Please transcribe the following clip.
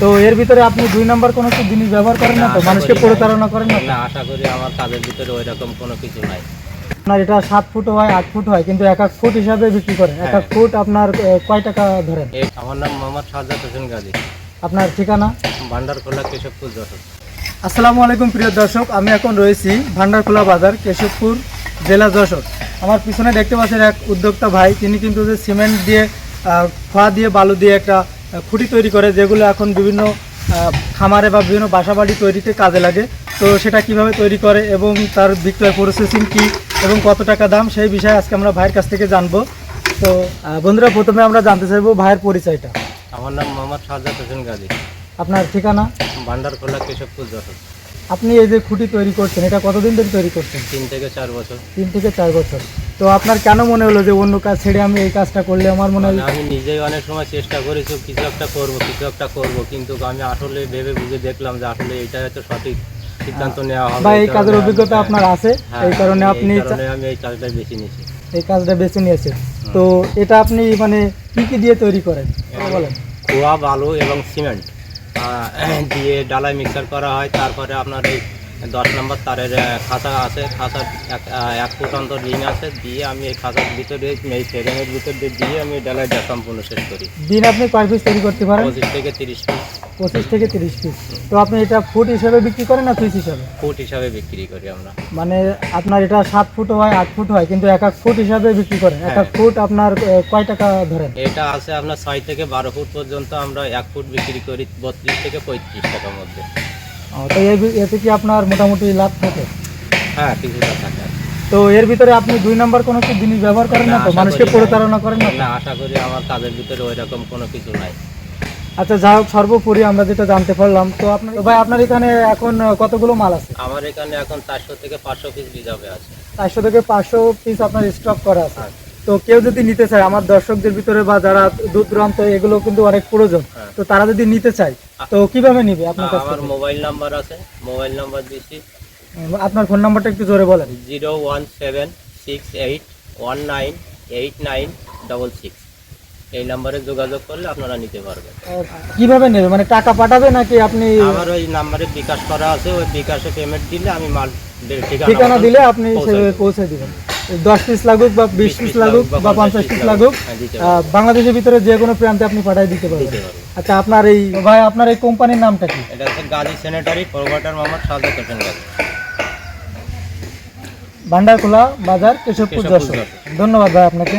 তো এর ভিতরে আপনি দুই নাম্বার কোনো কিছু জিনিস ব্যবহার করেন না তো? মানুষকে প্রতারণা করেন না আশা করি আমার কাজের ভিতরে ওই রকম কোনো কিছু নাই। আপনার এটা সাত ফুট হয় আট ফুট হয় কিন্তু এক এক ফুট হিসাবে বিক্রি করেন এক এক হ্যাঁ। ফুট আপনার কয় টাকা ধরেন? আমার নাম মোহাম্মদ সাজ্জাদ হোসেন গাজী। আপনার ঠিকানা? ভান্ডারখোলা কেশবপুর যশোর। আসসালামু আলাইকুম প্রিয় দর্শক। আমি এখন রয়েছি ভান্ডারখোলা বাজার কেশবপুর জেলা যশোর। আমার পিছনে দেখতে পাচ্ছেন এক উদ্যোক্তা ভাই। তিনি কিন্তু যে সিমেন্ট দিয়ে আহ, খোয়া দিয়ে বালু দিয়ে একটা খুঁটি তৈরি করে যেগুলো এখন বিভিন্ন খামারে বা বিভিন্ন বাসাবাড়ি তৈরিতে কাজে লাগে। তো সেটা কীভাবে তৈরি করে এবং তার বিক্রয় প্রসেসিং কি এবং কত টাকা দাম সেই বিষয়ে আজকে আমরা ভাইয়ের কাছ থেকে জানব। তো বন্ধুরা প্রথমে আমরা জানতে চাইব ভাইয়ের পরিচয়টা। আমার নাম মোহাম্মদ সাজ্জাদ হোসেন গাজী। আপনার ঠিকানা? ভান্ডারখোলা কেশবপুর যশোর। আপনি এই যে খুঁটি তৈরি করছেন এটা কতদিন ধরে তৈরি করছেন? তিন থেকে চার বছর। তিন থেকে চার বছর। তো আপনার কেন মনে হলো যে অন্য কাজ ছেড়ে আমি এই কাজটা করলে আমার মনে হয় মানে আমি নিজেই অনেক সময় চেষ্টা করেছি কিছু একটা করব কিছু একটা করব কিন্তু আমি আসলে ভেবে বুঝে দেখলাম যে আসলে এটা হয়তো সঠিক সিদ্ধান্ত নেওয়া হবে বা এই কাজের অভিজ্ঞতা আপনার আছে হ্যাঁ, এই কারণে আপনি আমি এই কাজটা বেছে নিয়েছি। এই কাজটা বেছে নিয়েছেন। তো এটা আপনি মানে কি কি দিয়ে তৈরি করেন? বলেন। খোয়া বালু এবং সিমেন্ট। দিয়ে ডালাই মিক্সার করা হয় তারপরে আপনার এই দশ নম্বর তারের খাঁচা আছে খাঁচার এক ফুট অন্তর রিং আছে দিয়ে আমি এই খাঁচার ভিতরে এই ফ্রেমের ভিতর দিয়ে আমি ডালাইটা সম্পূর্ণ শেষ করি। দিন আপনি কয় পিস তৈরি করতে পারেন? পঁচিশ থেকে তিরিশ পিস পঁচিশ থেকে তিরিশ পিস তো আপনি এটা ফুট হিসাবে বিক্রি করেন না পিস হিসাবে? ফুট হিসাবে বিক্রি করি আমরা। মানে আপনার এটা সাত ফুট হয় আট ফুট হয় কিন্তু এক এক ফুট হিসাবে বিক্রি করেন। এক এক হ্যাঁ। ফুট আপনার কয় টাকা ধরেন? এটা আছে আপনার ছয় থেকে বারো ফুট পর্যন্ত আমরা এক ফুট বিক্রি করি বত্রিশ থেকে পঁয়ত্রিশ টাকার মধ্যে। তো এতে কি আপনার মোটামুটি লাভ থাকে? হ্যাঁ কিছুটা থাকে। তো এর ভিতরে আপনি দুই নাম্বার কোনো কিছু জিনিস ব্যবহার করেন না তো? মানুষকে করি না। প্রতারণা করেন না না আশা করি আমার কাজের ভিতরে ওই রকম কোনো কিছু নাই। আচ্ছা যাই হোক সর্বোপরি আমরা যেটা জানতে পারলাম তো আপনার ভাই আপনার এখানে এখন কতগুলো মাল আছে? আমার এখানে এখন চারশো থেকে পাঁচশো পিস রিজার্ভে আছে। চারশো থেকে পাঁচশো পিস আপনার স্টক করা আছে। হ্যাঁ। তো কেউ যদি নিতে চায় আমার দর্শকদের ভিতরে বা যারা দূর দূরান্ত এগুলো কিন্তু অনেক প্রয়োজন। হ্যাঁ। তো তারা যদি নিতে চায় তো কীভাবে নিবে আপনার কাছ আমার মোবাইল নাম্বার আছে। মোবাইল নাম্বার দিচ্ছি আপনার ফোন নাম্বারটা একটু জোরে বলেন। Zero one seven six eight one nine eight nine double six. এই নাম্বারে যোগাযোগ করলে আপনারা নিতে পারবেন। কীভাবে নেবে? মানে টাকা পাঠাবে নাকি আপনি আমার ওই নাম্বারে বিকাশ করা আছে। ওই বিকাশে পেমেন্ট দিলে আমি মাল ঠিকানা দিলে আপনি সেভাবে পৌঁছে দিবেন। দশ পিস লাগুক বা বিশ পিস লাগুক বা পঞ্চাশ পিস লাগুক। হ্যাঁ, বাংলাদেশের ভিতরে যে কোনো প্রান্তে আপনি পাঠাই দিতে পারবেন। আচ্ছা আপনার এই ভাই আপনার এই কোম্পানির নামটা কি? এটা হচ্ছে গাজী স্যানিটারি প্রোভাইডার মোহাম্মদ সাজেদ হোসেন গাজী। ভান্ডারখোলা বাজার কেশবপুর যশোর। ধন্যবাদ ভাই আপনাকে।